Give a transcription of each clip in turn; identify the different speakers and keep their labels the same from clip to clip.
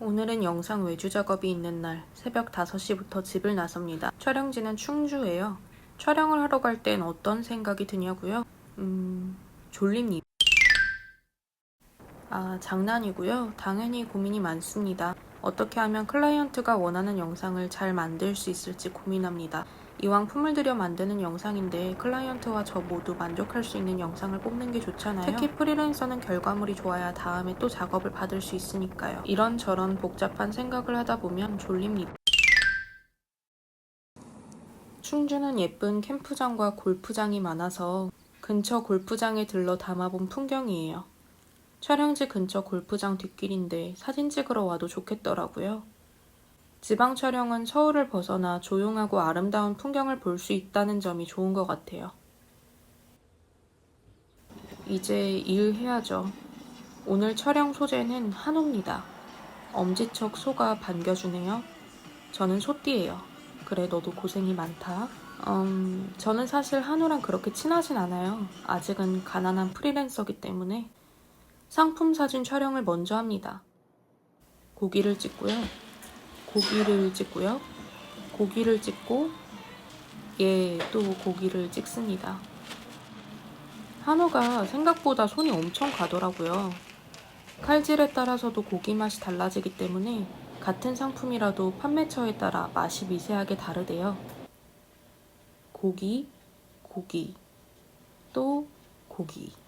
Speaker 1: 오늘은 영상 외주 작업이 있는 날 새벽 5시부터 집을 나섭니다. 촬영지는 충주예요. 촬영을 하러 갈 땐 어떤 생각이 드냐고요? 음, 졸립니다. 아, 장난이고요. 당연히 고민이 많습니다. 어떻게 하면 클라이언트가 원하는 영상을 잘 만들 수 있을지 고민합니다. 이왕 품을 들여 만드는 영상인데 클라이언트와 저 모두 만족할 수 있는 영상을 뽑는 게 좋잖아요. 특히 프리랜서는 결과물이 좋아야 다음에 또 작업을 받을 수 있으니까요. 이런저런 복잡한 생각을 하다 보면 졸립니다. 충주는 예쁜 캠프장과 골프장이 많아서 근처 골프장에 들러 담아본 풍경이에요. 촬영지 근처 골프장 뒷길인데 사진 찍으러 와도 좋겠더라고요. 지방 촬영은 서울을 벗어나 조용하고 아름다운 풍경을 볼 수 있다는 점이 좋은 것 같아요. 이제 일해야죠. 오늘 촬영 소재는 한우입니다. 엄지척 소가 반겨주네요. 저는 소띠예요. 그래 너도 고생이 많다. 음, 저는 사실 한우랑 그렇게 친하진 않아요. 아직은 가난한 프리랜서기 때문에 상품 사진 촬영을 먼저 합니다. 고기를 찍고요. 고기를 찍고요. 고기를 찍고 예, 또 고기를 찍습니다. 한우가 생각보다 손이 엄청 가더라고요. 칼질에 따라서도 고기 맛이 달라지기 때문에 같은 상품이라도 판매처에 따라 맛이 미세하게 다르대요. 고기, 고기, 또 고기.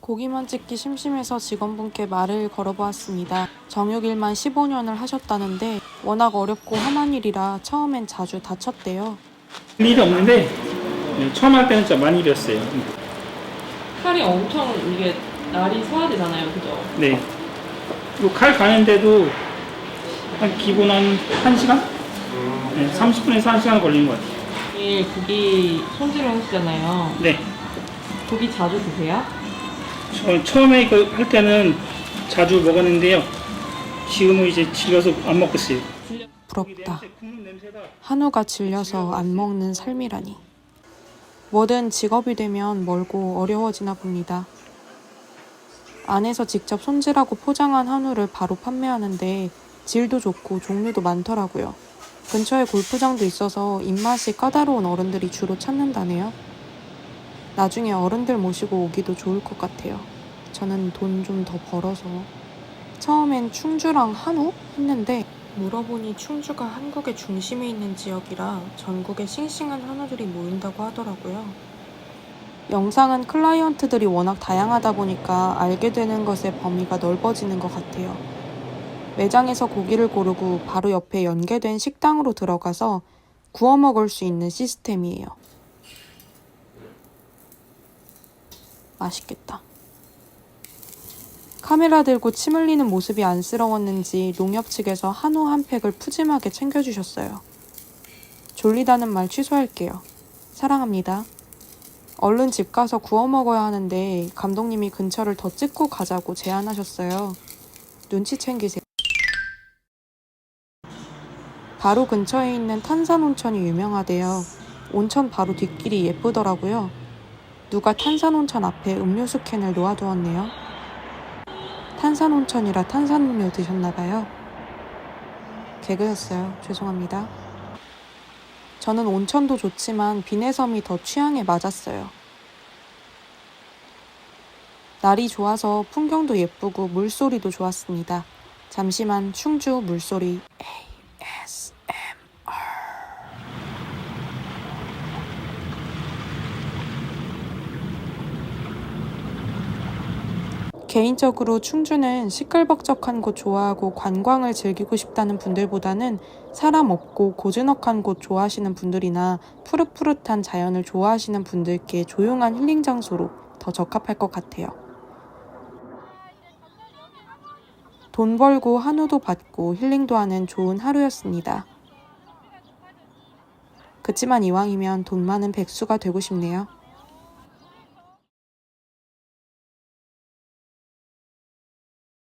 Speaker 1: 고기만 찍기 심심해서 직원분께 말을 걸어보았습니다. 정육일만 15년을 하셨다는데 워낙 어렵고 험한 일이라 처음엔 자주 다쳤대요.
Speaker 2: 일이 없는데 네, 처음 할 때는 진짜 많이 일했어요.
Speaker 1: 칼이 엄청 이게 날이 서야 되잖아요, 그죠?
Speaker 2: 네. 그리고 칼 가는데도 한 기본 한 1시간? 네, 30분에서 1시간 걸린 것 같아요.
Speaker 1: 이 고기 손질을 하시잖아요.
Speaker 2: 네.
Speaker 1: 고기 자주 드세요?
Speaker 2: 저 처음에 이거 할 때는 자주 먹었는데요. 지금은 이제 질려서 안 먹고 있어요.
Speaker 1: 부럽다. 한우가 질려서 안 먹는 삶이라니. 뭐든 직업이 되면 멀고 어려워지나 봅니다. 안에서 직접 손질하고 포장한 한우를 바로 판매하는데 질도 좋고 종류도 많더라고요. 근처에 골프장도 있어서 입맛이 까다로운 어른들이 주로 찾는다네요. 나중에 어른들 모시고 오기도 좋을 것 같아요. 저는 돈 좀 더 벌어서. 처음엔 충주랑 한우? 했는데 물어보니 충주가 한국의 중심에 있는 지역이라 전국에 싱싱한 한우들이 모인다고 하더라고요. 영상은 클라이언트들이 워낙 다양하다 보니까 알게 되는 것의 범위가 넓어지는 것 같아요. 매장에서 고기를 고르고 바로 옆에 연계된 식당으로 들어가서 구워 먹을 수 있는 시스템이에요. 맛있겠다. 카메라 들고 침 흘리는 모습이 안쓰러웠는지 농협 측에서 한우 한 팩을 푸짐하게 챙겨주셨어요. 졸리다는 말 취소할게요. 사랑합니다. 얼른 집 가서 구워 먹어야 하는데 감독님이 근처를 더 찍고 가자고 제안하셨어요. 눈치 챙기세요. 바로 근처에 있는 탄산 온천이 유명하대요. 온천 바로 뒷길이 예쁘더라고요. 누가 탄산 온천 앞에 음료수 캔을 놓아두었네요. 탄산 온천이라 탄산음료 드셨나봐요. 개그였어요. 죄송합니다. 저는 온천도 좋지만 비내섬이 더 취향에 맞았어요. 날이 좋아서 풍경도 예쁘고 물소리도 좋았습니다. 잠시만 충주 물소리 ASMR 개인적으로 충주는 시끌벅적한 곳 좋아하고 관광을 즐기고 싶다는 분들보다는 사람 없고 고즈넉한 곳 좋아하시는 분들이나 푸릇푸릇한 자연을 좋아하시는 분들께 조용한 힐링 장소로 더 적합할 것 같아요. 돈 벌고 한우도 받고 힐링도 하는 좋은 하루였습니다. 그치만 이왕이면 돈 많은 백수가 되고 싶네요.